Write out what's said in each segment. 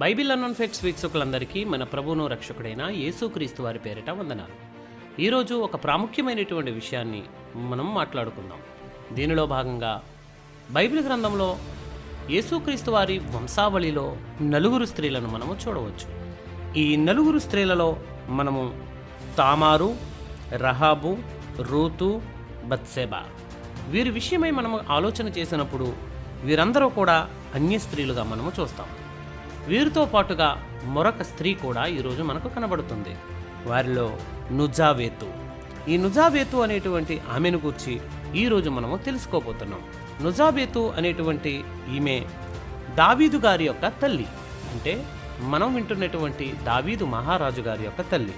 Bible unknown ఫెక్ట్స్ వీక్షకులందరికీ మన ప్రభువును రక్షకుడైన యేసుక్రీస్తు వారి పేరిట వందనాలు. ఈరోజు ఒక ప్రాముఖ్యమైనటువంటి విషయాన్ని మనం మాట్లాడుకుందాం. దీనిలో భాగంగా బైబిల్ గ్రంథంలో యేసుక్రీస్తు వారి వంశావళిలో నలుగురు స్త్రీలను మనము చూడవచ్చు. ఈ నలుగురు స్త్రీలలో మనము తామారు రహాబు రూతు బత్సేబా. వీరి విషయమై మనము ఆలోచన చేసినప్పుడు వీరందరూ కూడా అన్య స్త్రీలుగా మనము చూస్తాం. వీరితో పాటుగా మరొక స్త్రీ కూడా ఈరోజు మనకు కనబడుతుంది. వారిలో నుజావేతు. ఈ నుజావేతు అనేటువంటి ఆమెను గురించి ఈరోజు మనము తెలుసుకోబోతున్నాం. నుజాబేతు అనేటువంటి ఈమె దావీదు గారి యొక్క తల్లి. అంటే మనం వింటున్నటువంటి దావీదు మహారాజు గారి యొక్క తల్లి.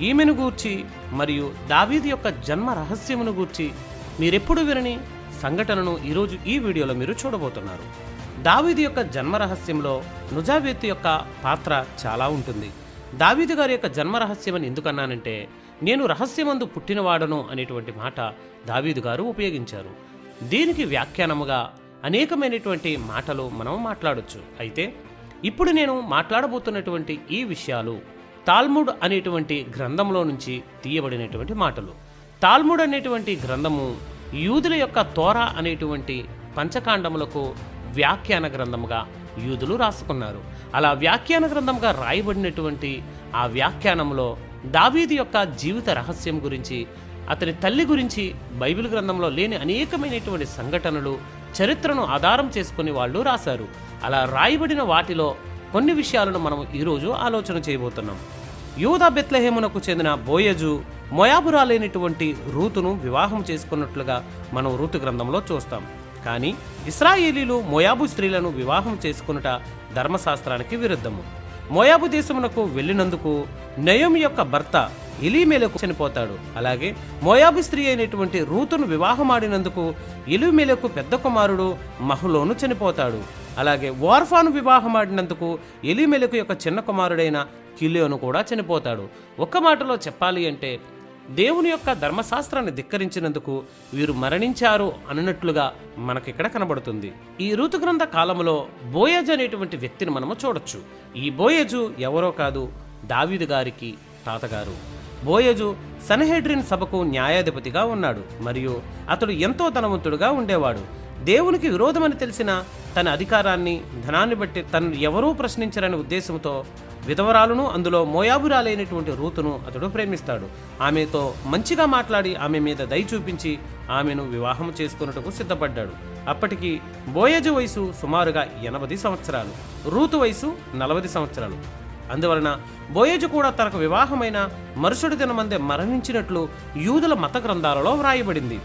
ఈమెను గూర్చి మరియు దావీదు యొక్క జన్మ రహస్యమును గూర్చి మీరెప్పుడు వినని సంఘటనను ఈరోజు ఈ వీడియోలో మీరు చూడబోతున్నారు. దావీదు యొక్క జన్మరహస్యంలో నుజావేతు యొక్క పాత్ర చాలా ఉంటుంది. దావీదు గారి యొక్క జన్మరహస్యం అని ఎందుకన్నానంటే నేను రహస్యమందు పుట్టినవాడను అనేటువంటి మాట దావీదు గారు ఉపయోగించారు. దీనికి వ్యాఖ్యానముగా అనేకమైనటువంటి మాటలు మనం మాట్లాడొచ్చు. అయితే ఇప్పుడు నేను మాట్లాడబోతున్నటువంటి ఈ విషయాలు తాల్ముడ్ అనేటువంటి గ్రంథంలో నుంచి తీయబడినటువంటి మాటలు. తాల్ముడ్ అనేటువంటి గ్రంథము యూదుల యొక్క తోరా అనేటువంటి పంచకాండములకు వ్యాఖ్యాన గ్రంథముగా యూదులు రాసుకున్నారు. అలా వ్యాఖ్యాన గ్రంథంగా రాయబడినటువంటి ఆ వ్యాఖ్యానంలో దావీది యొక్క జీవిత రహస్యం గురించి అతని తల్లి గురించి బైబిల్ గ్రంథంలో లేని అనేకమైనటువంటి సంఘటనలు చరిత్రను ఆధారం చేసుకుని వాళ్ళు రాశారు. అలా రాయబడిన వాటిలో కొన్ని విషయాలను మనం ఈరోజు ఆలోచన చేయబోతున్నాం. యూదా బెత్లహేమునకు చెందిన బోయజు మొయాబురాలైనటువంటి రూతును వివాహం చేసుకున్నట్లుగా మనం రూతు గ్రంథంలో చూస్తాం. కానీ ఇస్రాయేలీలు మోయాబు స్త్రీలను వివాహం చేసుకునుట ధర్మశాస్త్రానికి విరుద్ధము. మోయాబు దేశమునకు వెళ్ళినందుకు నయోమి యొక్క భర్త ఎలీమేలకు చనిపోతాడు. అలాగే మోయాబు స్త్రీ అయినటువంటి రూతును వివాహమాడినందుకు ఎలీమేలకు పెద్ద కుమారుడు మహులోను చనిపోతాడు. అలాగే వార్ఫాను వివాహమాడినందుకు ఎలిమెలకు యొక్క చిన్న కుమారుడైన కిలియోను కూడా చనిపోతాడు. ఒక్క మాటలో చెప్పాలి అంటే దేవుని యొక్క ధర్మశాస్త్రాన్ని ధిక్కరించినందుకు వీరు మరణించారు అన్నట్లుగా మనకిక్కడ కనబడుతుంది. ఈ ఋతుగ్రంథ కాలంలో బోయజ్ అనేటువంటి వ్యక్తిని మనము చూడొచ్చు. ఈ బోయజు ఎవరో కాదు దావీదు గారికి తాతగారు. బోయజు సనహెడ్రిన్ సభకు న్యాయాధిపతిగా ఉన్నాడు మరియు అతడు ఎంతో ధనవంతుడుగా ఉండేవాడు. దేవునికి విరోధమని తెలిసిన తన అధికారాన్ని ధనాన్ని బట్టి తను ఎవరూ ప్రశ్నించరనే ఉద్దేశంతో విధవరాలను అందులో మోయాబురాలైనటువంటి రూతును అతడు ప్రేమిస్తాడు. ఆమెతో మంచిగా మాట్లాడి ఆమె మీద దయ చూపించి ఆమెను వివాహం చేసుకున్నట్టుకు సిద్ధపడ్డాడు. అప్పటికి బోయజు వయసు సుమారుగా ఎనభై సంవత్సరాలు రూతు వయసు నలభై సంవత్సరాలు. అందువలన బోయజు కూడా తనకు వివాహమైన మరుసటి దినమందే మరణించినట్లు యూదుల మత గ్రంథాలలో వ్రాయబడింది.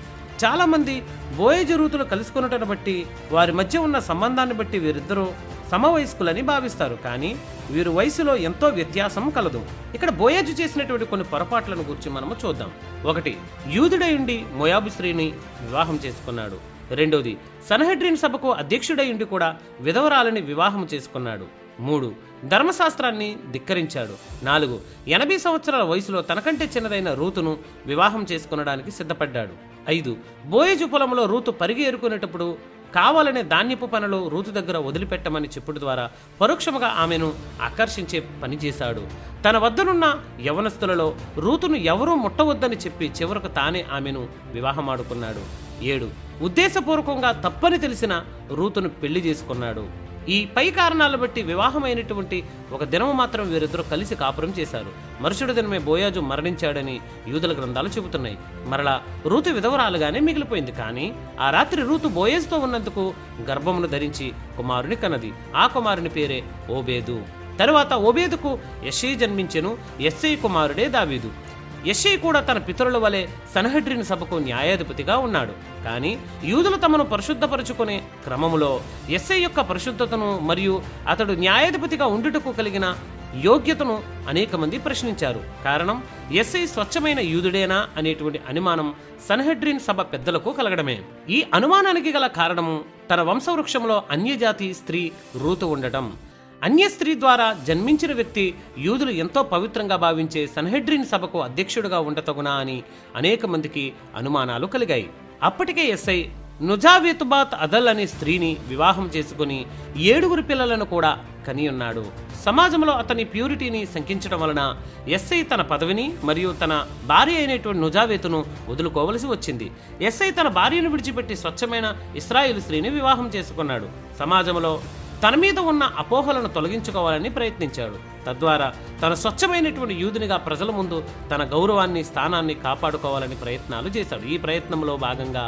చాలామంది బోయజు రూతులు కలుసుకున్నటను బట్టి వారి మధ్య ఉన్న సంబంధాన్ని బట్టి వీరిద్దరూ సమవయస్కులని భావిస్తారు కానీ వీరు వయసులో ఎంతో వ్యత్యాసం కలదు. ఇక్కడ బోయజు చేసినటువంటి కొన్ని పొరపాట్లను గురించి మనము చూద్దాం. ఒకటి యూదుడై ఉండి మోయాబు స్త్రీని వివాహం చేసుకున్నాడు. రెండోది సనహెడ్రిన్ సభకు అధ్యక్షుడై ఉండి కూడా విధవరాలని వివాహం చేసుకున్నాడు. మూడు ధర్మశాస్త్రాన్ని ధిక్కరించాడు. నాలుగు ఎనభై సంవత్సరాల వయసులో తనకంటే చిన్నదైన రూతును వివాహం చేసుకునడానికి సిద్ధపడ్డాడు. ఐదు బోయజు పొలంలో రూతు పరిగి ఎరుకునేటప్పుడు కావాలనే ధాన్యపు పనులు రూతు దగ్గర వదిలిపెట్టమని చెప్పుడు ద్వారా పరోక్షముగా ఆమెను ఆకర్షించే పని చేశాడు. తన వద్దనున్న యవనస్తులలో రూతును ఎవరూ ముట్టవద్దని చెప్పి చివరకు తానే ఆమెను వివాహమాడుకున్నాడు. ఏడు. ఉద్దేశపూర్వకంగా తప్పని తెలిసిన రూతును పెళ్ళి చేసుకున్నాడు. ఈ పై కారణాలు బట్టి వివాహమైనటువంటి ఒక దినము మాత్రం వీరిద్దరూ కలిసి కాపురం చేశారు. మరుసటి దినమే బోయాజు మరణించాడని యూదుల గ్రంథాలు చెబుతున్నాయి. మరలా రూతు విధవరాలుగానే మిగిలిపోయింది. కానీ ఆ రాత్రి రూతు బోయేజ్తో ఉన్నందుకు గర్భమును ధరించి కుమారుని కన్నది. ఆ కుమారుని పేరే ఓబేదు. తరువాత ఓబేదుకు యశ్ఐ జన్మించెను. ఎస్ఐ కుమారుడే దావీదు. యశ్ఐ కూడా తన పితరుల వలె సనహెడ్రిన్ సభకు న్యాయాధిపతిగా ఉన్నాడు. కానీ యూదులు తమను పరిశుద్ధపరుచుకునే క్రమములో ఎస్ఐ యొక్క పరిశుద్ధతను మరియు అతడు న్యాయాధిపతిగా ఉండుటకు కలిగిన యోగ్యతను అనేక మంది ప్రశ్నించారు. కారణం ఎస్ఐ స్వచ్ఛమైన యూదుడేనా అనేటువంటి అనుమానం సన్హెడ్రిన్ సభ పెద్దలకు కలగడమే. ఈ అనుమానానికి గల కారణము తన వంశవృక్షంలో అన్యజాతి స్త్రీ రూతు ఉండటం. అన్య స్త్రీ ద్వారా జన్మించిన వ్యక్తి యూదులు ఎంతో పవిత్రంగా భావించే సన్హెడ్రిన్ సభకు అధ్యక్షుడుగా ఉండతగునా అని అనేక మందికి అనుమానాలు కలిగాయి. అప్పటికే ఎస్ఐ నుజావేతుబాత్ అదల్ అనే స్త్రీని వివాహం చేసుకుని ఏడుగురు పిల్లలను కూడా కనియున్నాడు. సమాజంలో అతని ప్యూరిటీని శంకించడం వలన ఎస్ఐ తన పదవిని మరియు తన భార్య అయినటువంటి నుజావేతును వదులుకోవలసి వచ్చింది. ఎస్ఐ తన భార్యను విడిచిపెట్టి స్వచ్ఛమైన ఇస్రాయిల్ స్త్రీని వివాహం చేసుకున్నాడు. సమాజంలో తన మీద ఉన్న అపోహలను తొలగించుకోవాలని ప్రయత్నించాడు. తద్వారా తన స్వచ్ఛమైనటువంటి యూదునిగా ప్రజల ముందు తన గౌరవాన్ని స్థానాన్ని కాపాడుకోవాలని ప్రయత్నాలు చేశాడు. ఈ ప్రయత్నంలో భాగంగా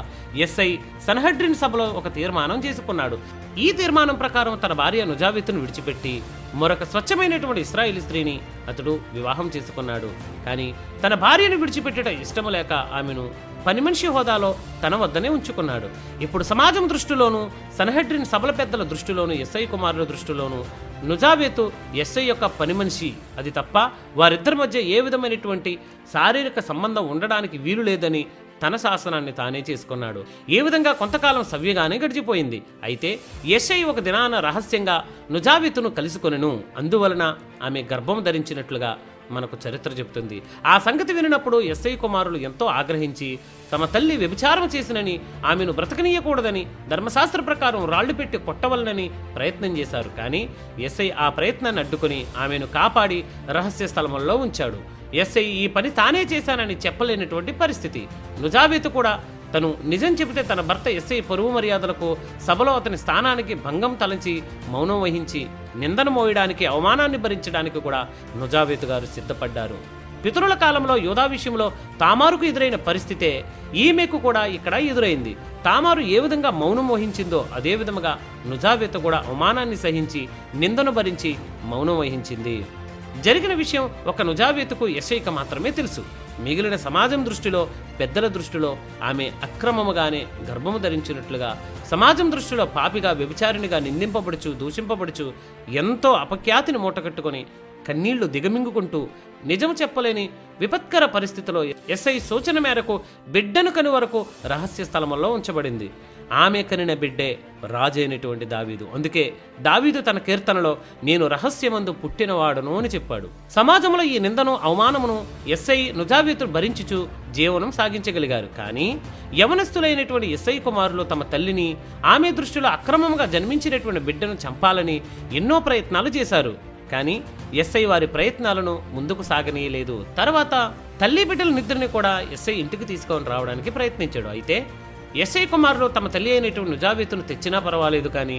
ఎస్ఐ సన్హడ్రిన్ సభలో ఒక తీర్మానం చేసుకున్నాడు. ఈ తీర్మానం ప్రకారం తన భార్య నుజావిత్ను విడిచిపెట్టి మరొక స్వచ్ఛమైనటువంటి ఇస్రాయిల్ స్త్రీని అతడు వివాహం చేసుకున్నాడు. కానీ తన భార్యను విడిచిపెట్టట ఇష్టం లేక ఆమెను పని మనిషి హోదాలో తన వద్దనే ఉంచుకున్నాడు. ఇప్పుడు సమాజం దృష్టిలోనూ సన్హెడ్రిన్ సభల పెద్దల దృష్టిలోనూ ఎస్ఐ కుమారుల దృష్టిలోనూ నుజావేతు ఎస్ఐ యొక్క పని మనిషి. అది తప్ప వారిద్దరి మధ్య ఏ విధమైనటువంటి శారీరక సంబంధం ఉండడానికి వీలు లేదని తన శాసనాన్ని తానే చేసుకున్నాడు. ఏ విధంగా కొంతకాలం సవ్యగానే గడిచిపోయింది. అయితే ఎస్ఐ ఒక దినాన రహస్యంగా నుజావితును కలుసుకొనెను. అందువలన ఆమె గర్భం ధరించినట్లుగా మనకు చరిత్ర చెబుతుంది. ఆ సంగతి వినినప్పుడు ఎస్ఐ కుమారులు ఎంతో ఆగ్రహించి తమ తల్లి వ్యభిచారం చేసినని ఆమెను బ్రతకనీయకూడదని ధర్మశాస్త్ర ప్రకారం రాళ్ళు పెట్టి కొట్టవలనని ప్రయత్నం చేశారు. కానీ ఎస్ఐ ఆ ప్రయత్నాన్ని అడ్డుకుని ఆమెను కాపాడి రహస్య స్థలంలో ఉంచాడు. ఎస్ఐ ఈ పని తానే చేశానని చెప్పలేనటువంటి పరిస్థితి. నుజావేత్ కూడా తను నిజం చెబితే తన భర్త ఎస్ఐ పరువు మర్యాదలకు సభలో అతని స్థానానికి భంగం తలంచి మౌనం వహించి నిందన మోయడానికి అవమానాన్ని భరించడానికి కూడా నుజావేత్ గారు సిద్ధపడ్డారు. పితరుల కాలంలో యోధా విషయంలో తామారుకు ఎదురైన పరిస్థితే ఈమెకు కూడా ఇక్కడ ఎదురైంది. తామారు ఏ విధంగా మౌనం వహించిందో అదే విధముగా నుజావేత కూడా అవమానాన్ని సహించి నిందను భరించి మౌనం వహించింది. జరిగిన విషయం ఒక నుజావేతకు ఎస్ఐకి మాత్రమే తెలుసు. మిగిలిన సమాజం దృష్టిలో పెద్దల దృష్టిలో ఆమె అక్రమముగానే గర్భము ధరించినట్లుగా సమాజం దృష్టిలో పాపిగా వ్యభిచారిణిగా నిందింపబడుచు దూషింపబడుచు ఎంతో అపఖ్యాతిని మూటకట్టుకొని కన్నీళ్ళు దిగమింగుకుంటూ నిజం చెప్పలేని విపత్కర పరిస్థితిలో ఎస్ఐ సూచన మేరకు బిడ్డను కని వరకు రహస్య స్థలములో ఉంచబడింది. ఆమె కనిన బిడ్డే రాజైనటువంటి దావీదు. అందుకే దావీదు తన కీర్తనలో నేను రహస్యమందు పుట్టినవాడును అని చెప్పాడు. సమాజంలో ఈ నిందను అవమానమును ఎస్ఐ నుజావీతుడు భరించుచు జీవనం సాగించగలిగారు. కానీ యవనస్తులైనటువంటి ఎస్ఐ కుమారులు తమ తల్లిని ఆమె దృష్టిలో అక్రమంగా జన్మించినటువంటి బిడ్డను చంపాలని ఎన్నో ప్రయత్నాలు చేశారు. కానీ ఎస్ఐ వారి ప్రయత్నాలను ముందుకు సాగనీయలేదు. తర్వాత తల్లి బిడ్డల నిద్రని కూడా ఎస్ఐ ఇంటికి తీసుకొని రావడానికి ప్రయత్నించాడు. అయితే ఎస్ఐ కుమారులు తమ తల్లి అయినటువంటి నిజావేతును తెచ్చినా పర్వాలేదు కానీ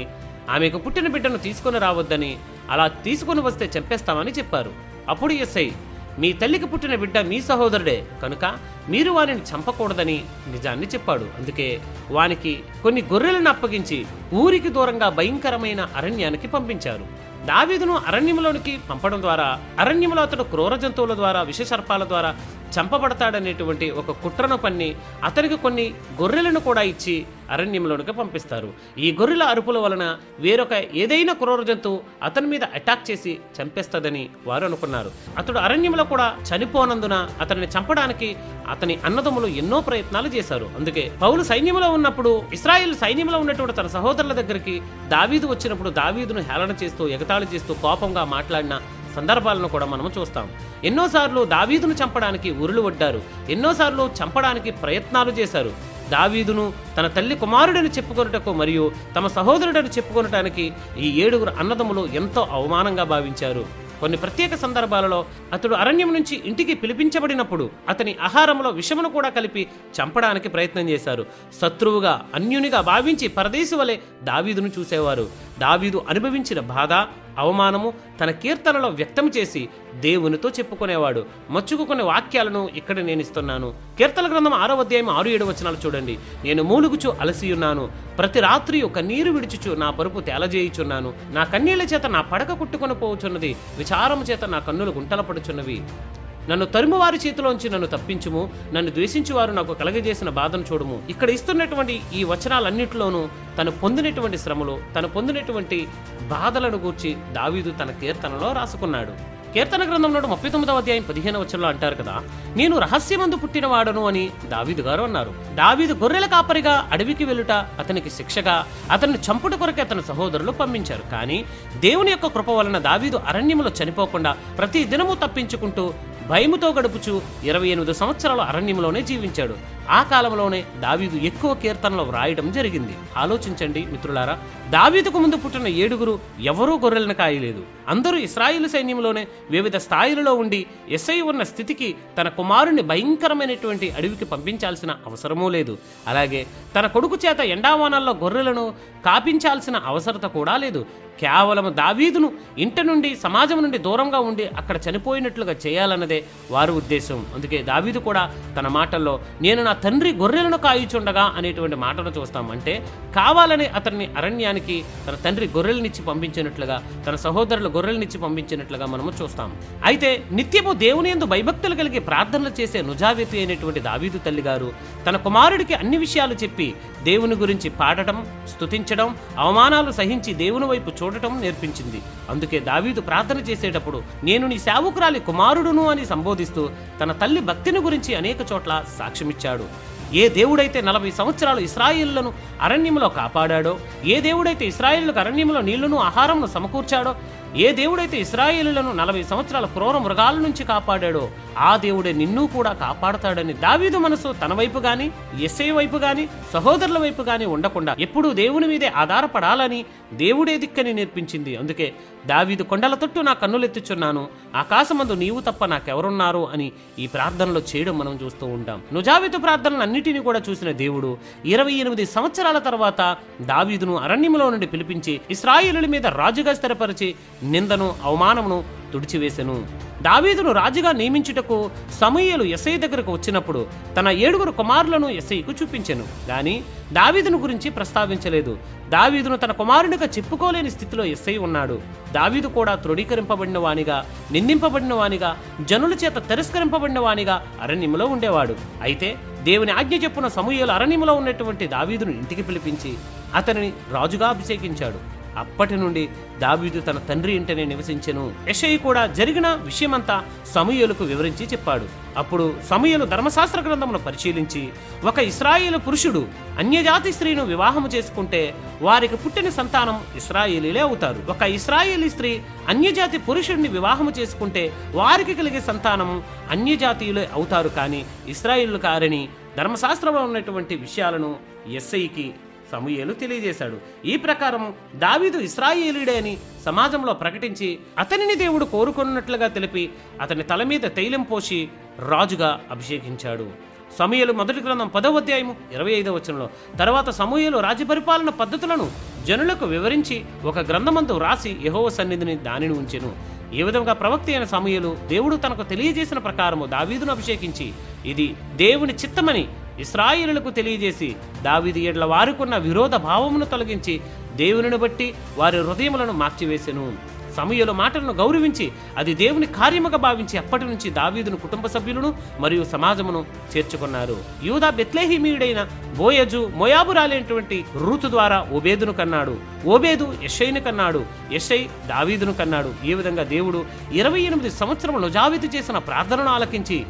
ఆమెకు పుట్టిన బిడ్డను తీసుకొని రావద్దని అలా తీసుకొని వస్తే చంపేస్తామని చెప్పారు. అప్పుడు ఎస్ఐ మీ తల్లికి పుట్టిన బిడ్డ మీ సహోదరుడే కనుక మీరు వారిని చంపకూడదని నిజాన్ని చెప్పాడు. అందుకే వానికి కొన్ని గొర్రెలను అప్పగించి ఊరికి దూరంగా భయంకరమైన అరణ్యానికి పంపించారు. దావీదును అరణ్యంలోనికి పంపడం ద్వారా అరణ్యంలో అతడు క్రూర జంతువుల ద్వారా విషసర్పాల ద్వారా చంపబడతాడనేటువంటి ఒక కుట్రను పన్ని అతనికి కొన్ని గొర్రెలను కూడా ఇచ్చి అరణ్యంలోనికి పంపిస్తారు. ఈ గొర్రెల అరుపుల వలన వేరొక ఏదైనా క్రూర జంతువు అతని మీద అటాక్ చేసి చంపేస్తుందని వారు అనుకున్నారు. అతడు అరణ్యంలో కూడా చనిపోనందున అతనిని చంపడానికి అతని అన్నదమ్ములు ఎన్నో ప్రయత్నాలు చేశారు. అందుకే పౌలు సైన్యంలో ఉన్నప్పుడు ఇస్రాయేల్ సైన్యంలో ఉన్నటువంటి తన సహోదరుల దగ్గరికి దావీదు వచ్చినప్పుడు దావీదును హేళన చేస్తూ ఎగతాళి చేస్తూ కోపంగా మాట్లాడిన సందర్భాలను కూడా మనము చూస్తాం. ఎన్నోసార్లు దావీదును చంపడానికి ఉరులు వడ్డారు ఎన్నోసార్లు చంపడానికి ప్రయత్నాలు చేశారు. దావీదును తన తల్లి కుమారుడని చెప్పుకొనుటకు మరియు తమ సహోదరుడని చెప్పుకొనటానికి ఈ ఏడుగురు అన్నదమ్ములు ఎంతో అవమానంగా భావించారు. కొన్ని ప్రత్యేక సందర్భాలలో అతడు అరణ్యం నుంచి ఇంటికి పిలిపించబడినప్పుడు అతని ఆహారంలో విషమును కూడా కలిపి చంపడానికి ప్రయత్నం చేశారు. శత్రువుగా అన్యునిగా భావించి పరదేశి వలె దావీదును చూసేవారు. దావీదు అనుభవించిన బాధ అవమానము తన కీర్తనలో వ్యక్తం చేసి దేవునితో చెప్పుకునేవాడు. మచ్చుకునే వాక్యాలను ఇక్కడ నేను ఇస్తున్నాను. కీర్తన గ్రంథం ఆరో అధ్యాయం ఆరు ఏడు వచనాలు చూడండి. నేను మూలుగుచు అలసియున్నాను ప్రతి రాత్రి ఒక నీరు విడుచుచు నా పరుపు తేలజేయుచున్నాను. నా కన్నీళ్ళ చేత నా పడక కుట్టుకొని పోవుచున్నది. విచారము చేత నా కన్నులు గుంటల పడుచున్నవి నన్ను తరుమువారి చేతిలోంచి నన్ను తప్పించుము నన్ను ద్వేషించువారు నాకు కలగజేసిన బాధను చూడము. ఇక్కడ ఇస్తున్నటువంటి ఈ వచనాలన్నింటిలోనూ తను పొందినటువంటి శ్రమలు తను పొందినటువంటి బాధలను గూర్చి దావీదు తన కీర్తనలో రాసుకున్నాడు. కీర్తన గ్రంథం నుండి ముప్పై తొమ్మిదవ అధ్యాయం పదిహేను వచనంలో అంటారు కదా నేను రహస్యమందు పుట్టినవాడను అని దావీదు గారు అన్నారు. దావీదు గొర్రెల కాపరిగా అడవికి వెళ్ళుట అతనికి శిక్షగా అతన్ని చంపుట కొరకే అతని సహోదరులు పంపించారు. కానీ దేవుని యొక్క కృప వలన దావీదు అరణ్యములో చనిపోకుండా ప్రతి దినము తప్పించుకుంటూ భయముతో గడుపుచు ఇరవై ఎనిమిది సంవత్సరాల అరణ్యంలోనే జీవించాడు. ఆ కాలంలోనే దావీదు ఎక్కువ కీర్తనలు వ్రాయడం జరిగింది. ఆలోచించండి మిత్రులారా దావీదుకు ముందు పుట్టిన ఏడుగురు ఎవరూ గొర్రెలను కాయలేదు. అందరూ ఇస్రాయిల్ సైన్యంలోనే వివిధ స్థాయిలలో ఉండి ఎస్ఐ ఉన్న స్థితికి తన కుమారుని భయంకరమైనటువంటి అడవికి పంపించాల్సిన అవసరమూ లేదు. అలాగే తన కొడుకు చేత ఎండావానాల్లో గొర్రెలను కాపించాల్సిన అవసరత కూడా లేదు. కేవలం దావీదును ఇంటి నుండి సమాజం నుండి దూరంగా ఉండి అక్కడ చనిపోయినట్లుగా చేయాలన్నదే వారి ఉద్దేశం. అందుకే దావీదు కూడా తన మాటల్లో నేను నా తండ్రి గొర్రెలను కాయుచుండగా అనేటువంటి మాటను చూస్తాం. అంటే కావాలని అతన్ని అరణ్యానికి తన తండ్రి గొర్రెలనిచ్చి పంపించినట్లుగా తన సహోదరులు గొర్రెలనిచ్చి పంపించినట్లుగా మనము చూస్తాం. అయితే నిత్యము దేవుని ఎందు భయభక్తులు కలిగి ప్రార్థనలు చేసే నుజావేతి అయినటువంటి దావీదు తల్లి గారు తన కుమారుడికి అన్ని విషయాలు చెప్పి దేవుని గురించి పాడటం స్తుతించడం అవమానాలు సహించి దేవుని వైపు చూడటం నేర్పించింది. అందుకే దావీదు ప్రార్థన చేసేటప్పుడు నేను నీ సేవకురాలి కుమారుడును అని సంబోధిస్తూ తన తల్లి భక్తిని గురించి అనేక చోట్ల సాక్ష్యమిచ్చాడు. ఏ దేవుడైతే నలభై సంవత్సరాలు ఇస్రాయిళ్ళను అరణ్యంలో కాపాడాడో ఏ దేవుడైతే ఇస్రాయిళ్ళకు అరణ్యంలో నీళ్ళను ఆహారంను సమకూర్చాడో ఏ దేవుడైతే ఇస్రాయేలులను నలభై సంవత్సరాల క్రూర మృగాల నుంచి కాపాడాడో ఆ దేవుడే నిన్ను కూడా కాపాడతాడని దావీదు మనసు తన వైపు గాని ఎస్ఐ వైపు గాని సహోదరుల వైపు గాని ఉండకుండా ఎప్పుడూ దేవుని మీదే ఆధారపడాలని దేవుడే దిక్కని నేర్పించింది. అందుకే దావీదు కొండల తొట్టు నా కన్నులెత్తుచున్నాను. ఆకాశమందు నీవు తప్ప నాకెవరున్నారు అని ఈ ప్రార్థనలో చేయడం మనం చూస్తూ ఉంటాం. నుజావితు ప్రార్థనలన్నిటినీ కూడా చూసిన దేవుడు ఇరవై ఎనిమిది సంవత్సరాల తర్వాత దావీదును అరణ్యంలో నుండి పిలిపించి ఇస్రాయేలుల మీద రాజుగా స్థిరపరిచి నిందను అవమానమును తుడిచివేసెను. దావీదును రాజుగా నియమించుటకు సమూయేలు ఎస్ఐ దగ్గరకు వచ్చినప్పుడు తన ఏడుగురు కుమారులను ఎస్ఐకు చూపించెను. గాని దావీదును గురించి ప్రస్తావించలేదు. దావీదును తన కుమారునిగా చెప్పుకోలేని స్థితిలో ఎస్ఐ ఉన్నాడు. దావీదు కూడా త్రుడీకరింపబడిన వానిగా నిందింపబడిన వానిగా జనుల చేత తిరస్కరింపబడిన వానిగా అరణ్యములో ఉండేవాడు. అయితే దేవుని ఆజ్ఞ చెప్పున సమూయలు అరణ్యములో ఉన్నటువంటి దావీదును ఇంటికి పిలిపించి అతనిని రాజుగా అభిషేకించాడు. అప్పటి నుండి దావీదు తన తండ్రి ఇంటనే నివసించెను. యెషయి కూడా జరిగిన విషయమంతా సమూయేలుకు వివరించి చెప్పాడు. అప్పుడు సమూయేలు ధర్మశాస్త్ర గ్రంథమును పరిశీలించి ఒక ఇస్రాయేలు పురుషుడు అన్యజాతి స్త్రీను వివాహము చేసుకుంటే వారికి పుట్టిన సంతానం ఇస్రాయేలీలే అవుతారు. ఒక ఇస్రాయేలీ స్త్రీ అన్యజాతి పురుషుడిని వివాహము చేసుకుంటే వారికి కలిగే సంతానము అన్యజాతీయులే అవుతారు. కానీ ఇస్రాయిల్ కారని ధర్మశాస్త్రంలో ఉన్నటువంటి విషయాలను ఎస్ఐకి సమూయేలు తెలియజేశాడు. ఈ ప్రకారం దావీదు ఇస్రాయేలీడే అని సమాజంలో ప్రకటించి అతనిని దేవుడు కోరుకున్నట్లుగా తెలిపి అతని తల మీద తైలం పోసి రాజుగా అభిషేకించాడు. సమూయలు మొదటి గ్రంథం పదవ అధ్యాయము ఇరవై ఐదవ వచనంలో తర్వాత సమూయలు రాజపరిపాలన పద్ధతులను జనులకు వివరించి ఒక గ్రంథమందు రాసి యహోవ సన్నిధిని దానిని ఉంచెను. ఈ విధంగా ప్రవక్త అయిన సమూయలు దేవుడు తనకు తెలియజేసిన ప్రకారము దావీదును అభిషేకించి ఇది దేవుని చిత్తమని ఇస్రాయిలకు తెలియజేసి దావిది ఎడ్ల వారికున్న విరోధ భావమును తొలగించి దేవునిని బట్టి వారి హృదయములను మార్చివేసెను. సమూయేలు మాటలను గౌరవించి అది దేవుని కార్యముగా భావించి అప్పటి నుంచి దావీదును కుటుంబ సభ్యులను మరియు సమాజమును చేర్చుకున్నారు. యూదా బెత్లేహిమీయుడైన బోయజు మొయాబురాలైనటువంటి రూతు ద్వారా ఓబేదును కన్నాడు. ఓబేదు యెషైను కన్నాడు. యషై దావీదును కన్నాడు. ఈ విధంగా దేవుడు ఇరవై ఎనిమిది సంవత్సరములు జావితి చేసిన ప్రార్థనను ఆలకించి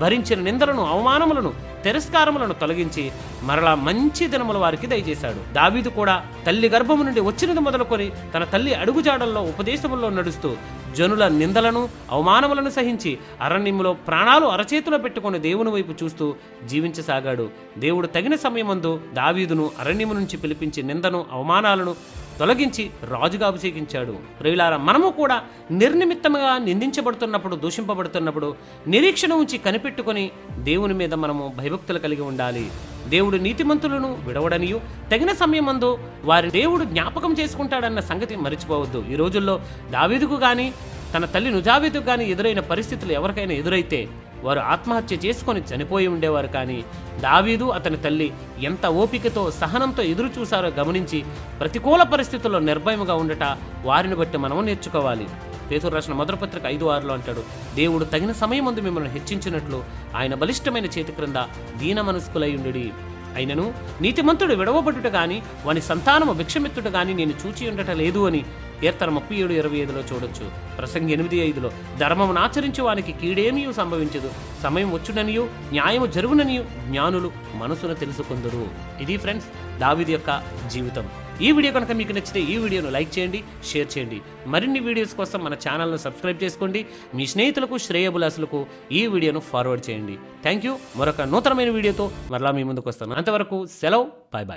భరించిన నిందలను అవమానములను తిరస్కారములను తొలగించి మరలా మంచి దినముల వారికి దయచేశాడు. దావీదు కూడా తల్లి గర్భము నుండి వచ్చినది మొదలుకొని తన తల్లి అడుగుజాడల్లో ఉపదేశముల్లో నడుస్తూ జనుల నిందలను అవమానములను సహించి అరణ్యములో ప్రాణాలు అరచేతిలో పెట్టుకొని దేవుని వైపు చూస్తూ జీవించసాగాడు. దేవుడు తగిన సమయమందు దావీదును అరణ్యము నుంచి పిలిపించి నిందను అవమానాలను తొలగించి రాజుగా అభిషేకించాడు. ప్రియులారా మనము కూడా నిర్నిమిత్తముగా నిందించబడుతున్నప్పుడు దూషింపబడుతున్నప్పుడు నిరీక్షణ ఉంచి కనిపెట్టుకొని దేవుని మీద మనము భయభక్తులు కలిగి ఉండాలి. దేవుడు నీతిమంతులను విడవడనియు తగిన సమయమందు వారి దేవుడు జ్ఞాపకం చేసుకుంటాడన్న సంగతి మరిచిపోవద్దు. ఈ రోజుల్లో దావీదుకు కానీ తన తల్లి నుజావీదుకు కానీ ఎదురైన పరిస్థితులు ఎవరికైనా ఎదురైతే వారు ఆత్మహత్య చేసుకొని చనిపోయి ఉండేవారు కానీ దావీదు అతని తల్లి ఎంత ఓపికతో సహనంతో ఎదురు చూశారో గమనించి ప్రతికూల పరిస్థితుల్లో నిర్భయముగా ఉండట వారిని బట్టి మనం నేర్చుకోవాలి. పేతురు రాసిన మొదటిపత్రిక ఐదు ఆరులో అంటాడు దేవుడు తగిన సమయం ముందు మిమ్మల్ని హెచ్చించినట్లు ఆయన బలిష్టమైన చేతి క్రింద దీన మనస్కులై అయినను నీతిమంతుడు విడవబడుట గాని వాని సంతానము భిక్షమెత్తుట గాని నేను చూచి ఉండట లేదు అని కీర్తన ముప్పై ఏడు ఇరవై ఐదులో చూడొచ్చు. ప్రసంగి ఎనిమిది ఐదులో ధర్మమును ఆచరించు వానికి కీడేమీ సంభవించదు. సమయం వచ్చుననియు న్యాయము జరుగుననియు జ్ఞానులు మనసును తెలుసుకుందరు. ఇది ఫ్రెండ్స్ దావిది యొక్క జీవితం. ఈ వీడియో కనుక మీకు నచ్చితే ఈ వీడియోను లైక్ చేయండి షేర్ చేయండి. మరిన్ని వీడియోస్ కోసం మన ఛానల్ను సబ్స్క్రైబ్ చేసుకోండి. మీ స్నేహితులకు శ్రేయబులాసులకు ఈ వీడియోను ఫార్వర్డ్ చేయండి. థ్యాంక్ యూ మరొక నూతనమైన వీడియోతో మరలా మీ ముందుకు వస్తాను. అంతవరకు సెలవు. Bye bye